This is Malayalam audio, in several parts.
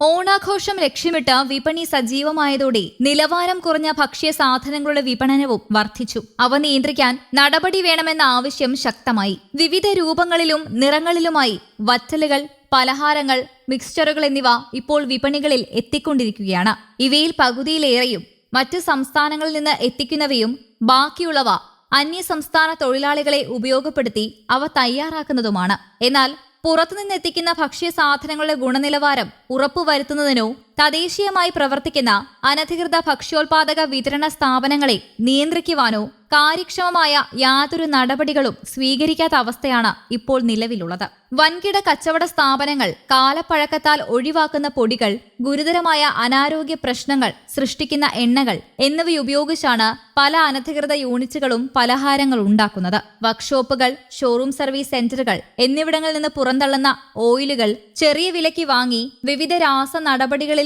ഓണാഘോഷം ലക്ഷ്യമിട്ട് വിപണി സജീവമായതോടെ നിലവാരം കുറഞ്ഞ ഭക്ഷ്യ സാധനങ്ങളുടെ വിപണനവും വർദ്ധിച്ചു. അവ നിയന്ത്രിക്കാൻ നടപടി വേണമെന്ന ആവശ്യം ശക്തമായി. വിവിധ രൂപങ്ങളിലും നിറങ്ങളിലുമായി വറ്റലുകൾ പലഹാരങ്ങൾ മിക്സ്ചറുകൾ എന്നിവ ഇപ്പോൾ വിപണികളിൽ എത്തിക്കൊണ്ടിരിക്കുകയാണ്. ഇവയിൽ പകുതിയിലേറെയും മറ്റ് സംസ്ഥാനങ്ങളിൽ നിന്ന് എത്തിക്കുന്നവയും ബാക്കിയുള്ളവ അന്യസംസ്ഥാന തൊഴിലാളികളെ ഉപയോഗപ്പെടുത്തി അവ തയ്യാറാക്കുന്നതുമാണ്. എന്നാൽ പുറത്തുനിന്ന് എത്തിക്കുന്ന ഭക്ഷ്യ സാധനങ്ങളുടെ ഗുണനിലവാരം ഉറപ്പുവരുത്തുന്നതിനോ തദ്ദേശീയമായി പ്രവർത്തിക്കുന്ന അനധികൃത ഭക്ഷ്യോൽപാദക വിതരണ സ്ഥാപനങ്ങളെ നിയന്ത്രിക്കുവാനോ കാര്യക്ഷമമായ യാതൊരു നടപടികളും സ്വീകരിക്കാത്ത അവസ്ഥയാണ് ഇപ്പോൾ നിലവിലുള്ളത്. വൻകിട കച്ചവട സ്ഥാപനങ്ങൾ കാലപ്പഴക്കത്താൽ ഒഴിവാക്കുന്ന പൊടികൾ ഗുരുതരമായ അനാരോഗ്യ പ്രശ്നങ്ങൾ സൃഷ്ടിക്കുന്ന എണ്ണകൾ എന്നിവയുപയോഗിച്ചാണ് പല അനധികൃത യൂണിറ്റുകളും പലഹാരങ്ങൾ ഉണ്ടാക്കുന്നത്. വർക്ക്ഷോപ്പുകൾ ഷോറൂം സർവീസ് സെന്ററുകൾ എന്നിവിടങ്ങളിൽ നിന്ന് പുറന്തള്ളുന്ന ഓയിലുകൾ ചെറിയ വിലയ്ക്ക് വാങ്ങി വിവിധ രാസ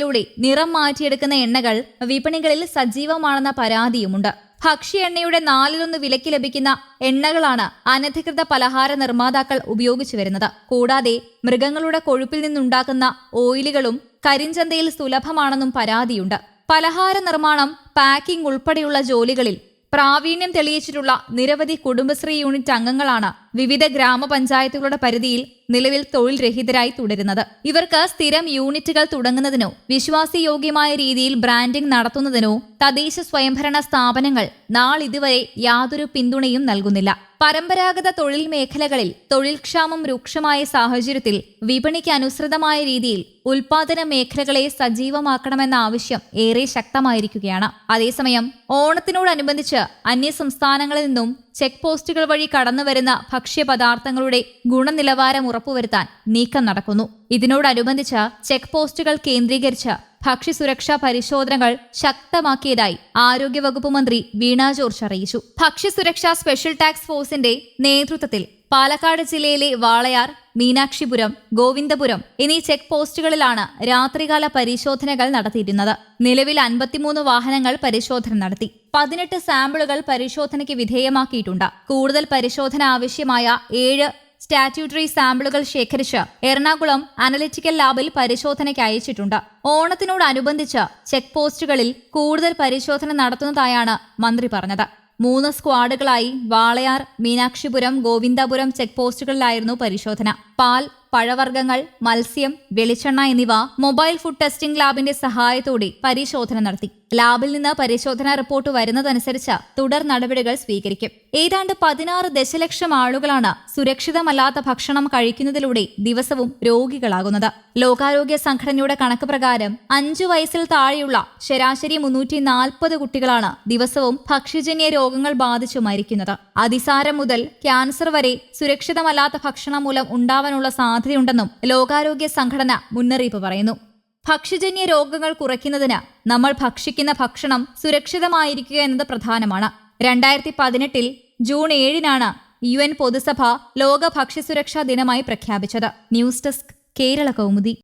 നടപടികളിലൂടെ നിറം മാറ്റിയെടുക്കുന്ന എണ്ണകൾ വിപണികളിൽ സജീവമാണെന്ന പരാതിയുമുണ്ട്. ഭക്ഷ്യ എണ്ണയുടെ നാലിലൊന്ന് വിലയ്ക്ക് ലഭിക്കുന്ന എണ്ണകളാണ് അനധികൃത പലഹാര നിർമ്മാതാക്കൾ ഉപയോഗിച്ചു വരുന്നത്. കൂടാതെ മൃഗങ്ങളുടെ കൊഴുപ്പിൽ നിന്നുണ്ടാക്കുന്ന ഓയിലുകളും കരിഞ്ചന്തയിൽ സുലഭമാണെന്നും പരാതിയുണ്ട്. പലഹാര നിർമ്മാണം പാക്കിംഗ് ഉൾപ്പെടെയുള്ള ജോലികളിൽ പ്രാവീണ്യം തെളിയിച്ചിട്ടുള്ള നിരവധി കുടുംബശ്രീ യൂണിറ്റ് അംഗങ്ങളാണ് വിവിധ ഗ്രാമപഞ്ചായത്തുകളുടെ പരിധിയിൽ നിലവിൽ തൊഴിൽ രഹിതരായി തുടരുന്നത്. ഇവർക്ക് സ്ഥിരം യൂണിറ്റുകൾ തുടങ്ങുന്നതിനോ വിശ്വാസയോഗ്യമായ രീതിയിൽ ബ്രാൻഡിംഗ് നടത്തുന്നതിനോ തദ്ദേശ സ്വയംഭരണ സ്ഥാപനങ്ങൾ നാളിതുവരെ യാതൊരു പിന്തുണയും നൽകുന്നില്ല. പരമ്പരാഗത തൊഴിൽ മേഖലകളിൽ തൊഴിൽക്ഷാമം രൂക്ഷമായ സാഹചര്യത്തിൽ വിപണിക്ക് അനുസൃതമായ രീതിയിൽ ഉൽപാദന മേഖലകളെ സജീവമാക്കണമെന്ന ആവശ്യം ഏറെ ശക്തമായിരിക്കുകയാണ്. അതേസമയം ഓണത്തിനോടനുബന്ധിച്ച് അന്യ സംസ്ഥാനങ്ങളിൽ നിന്നും ചെക്ക് പോസ്റ്റുകൾ വഴി കടന്നുവരുന്ന ഭക്ഷ്യപദാർത്ഥങ്ങളുടെ ഗുണനിലവാരം ഉറപ്പുവരുത്താൻ നീക്കം നടക്കുന്നു. ഇതിനോടനുബന്ധിച്ച് ചെക്ക് പോസ്റ്റുകൾ കേന്ദ്രീകരിച്ച് ഭക്ഷ്യസുരക്ഷാ പരിശോധനകൾ ശക്തമാക്കിയതായി ആരോഗ്യവകുപ്പ് മന്ത്രി വീണ ജോർജ് അറിയിച്ചു. ഭക്ഷ്യസുരക്ഷാ സ്പെഷ്യൽ ടാക്സ് ഫോഴ്സിന്റെ നേതൃത്വത്തിൽ പാലക്കാട് ജില്ലയിലെ വാളയാർ മീനാക്ഷിപുരം ഗോവിന്ദപുരം എന്നീ ചെക്ക് പോസ്റ്റുകളിലാണ് രാത്രികാല പരിശോധനകൾ നടത്തിയിരുന്നത്. നിലവിൽ അൻപത്തിമൂന്ന് വാഹനങ്ങൾ പരിശോധന നടത്തി. പതിനെട്ട് സാമ്പിളുകൾ പരിശോധനയ്ക്ക് വിധേയമാക്കിയിട്ടുണ്ട്. കൂടുതൽ പരിശോധന ആവശ്യമായ ഏഴ് സ്റ്റാറ്റ്യൂട്ടറി സാമ്പിളുകൾ ശേഖരിച്ച് എറണാകുളം അനലിറ്റിക്കൽ ലാബിൽ പരിശോധനയ്ക്ക് അയച്ചിട്ടുണ്ട്. ഓണത്തിനോടനുബന്ധിച്ച് ചെക്ക് പോസ്റ്റുകളിൽ കൂടുതൽ പരിശോധന നടത്തുന്നതായാണ് മന്ത്രി പറഞ്ഞത്. മൂന്ന് സ്ക്വാഡുകളായി വാളയാർ മീനാക്ഷിപുരം ഗോവിന്ദപുരം ചെക്ക് പോസ്റ്റുകളിലായിരുന്നു പരിശോധന. പാൽ പഴവർഗങ്ങൾ മത്സ്യം വെളിച്ചെണ്ണ എന്നിവ മൊബൈൽ ഫുഡ് ടെസ്റ്റിംഗ് ലാബിന്റെ സഹായത്തോടെ പരിശോധന നടത്തി. ലാബിൽ നിന്ന് പരിശോധനാ റിപ്പോർട്ട് വരുന്നതനുസരിച്ച് തുടർ നടപടികൾ സ്വീകരിക്കും. ഏതാണ്ട് പതിനാറ് ദശലക്ഷം ആളുകളാണ് സുരക്ഷിതമല്ലാത്ത ഭക്ഷണം കഴിക്കുന്നതിലൂടെ ദിവസവും രോഗികളാകുന്നത്. ലോകാരോഗ്യ സംഘടനയുടെ കണക്ക് പ്രകാരം അഞ്ചു വയസ്സിൽ താഴെയുള്ള ശരാശരി മുന്നൂറ്റി നാൽപ്പത് കുട്ടികളാണ് ദിവസവും ഭക്ഷ്യജന്യ രോഗങ്ങൾ ബാധിച്ചു മരിക്കുന്നത്. അതിസാരം മുതൽ ക്യാൻസർ വരെ സുരക്ഷിതമല്ലാത്ത ഭക്ഷണം മൂലം ഉണ്ടാവാനുള്ള സാധ്യതയുണ്ടെന്നും ലോകാരോഗ്യ സംഘടന മുന്നറിയിപ്പ് പറയുന്നു. ഭക്ഷ്യജന്യ രോഗങ്ങൾ കുറയ്ക്കുന്നതിന് നമ്മൾ ഭക്ഷിക്കുന്ന ഭക്ഷണം സുരക്ഷിതമായിരിക്കുക എന്നത് പ്രധാനമാണ്. രണ്ടായിരത്തി പതിനെട്ടിൽ ജൂൺ ഏഴിനാണ് യു എൻ പൊതുസഭ ലോക ഭക്ഷ്യസുരക്ഷാ ദിനമായി പ്രഖ്യാപിച്ചത്. News desk Kerala Kaumudi.